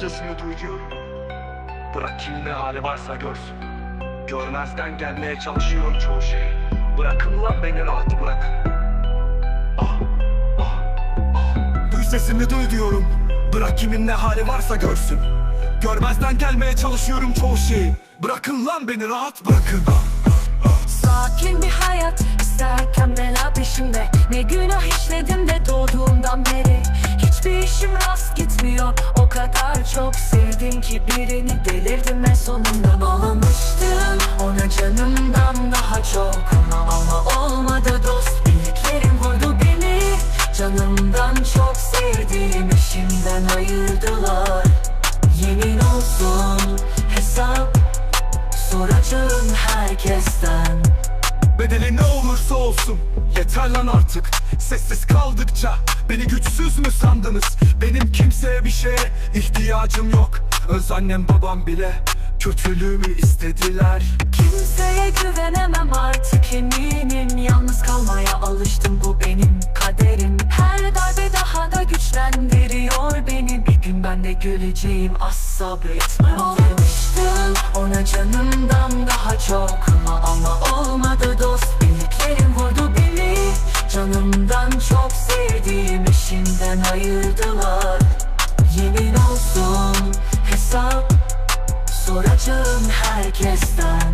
sesini duyuyorum Bırak kim ne hali varsa görsün. Görmezden gelmeye çalışıyorum çoğu şeyi Bırakın lan beni rahat bırakın Ah, ah, ah. Duy sesini duy diyorum. Bırak kimin ne hali varsa görsün. Görmezden gelmeye çalışıyorum çoğu şeyi. Bırakın lan beni rahat bırakın. Sakin bir hayat isterken bela peşimde. Ne günah işledim de doğduğumdan beri. Hiçbir işim rast gitmiyor kadar çok sevdim ki birini delirdim ve sonunda Bağlamıştım. Ona canımdan daha çok Ama, ama olmadı dost bildiklerim vurdu beni. Canımdan çok sevdiğim eşimden ayırdılar. Yemin olsun hesap Soracağım herkesten. Bedeli ne olursa olsun Yeter lan artık. Sessiz kaldıkça Beni güçsüz mü sandınız? Benim kimseye bir şeye ihtiyacım yok. Öz annem babam bile Kötülüğümü istediler. Kimseye güvenemem artık eminim. Yalnız kalmaya alıştım bu benim kaderim. Her darbe daha da güçlendiriyor beni. Bir gün ben de güleceğim az sabretme Olmuştum ona canımdan daha çok soracağım herkesten.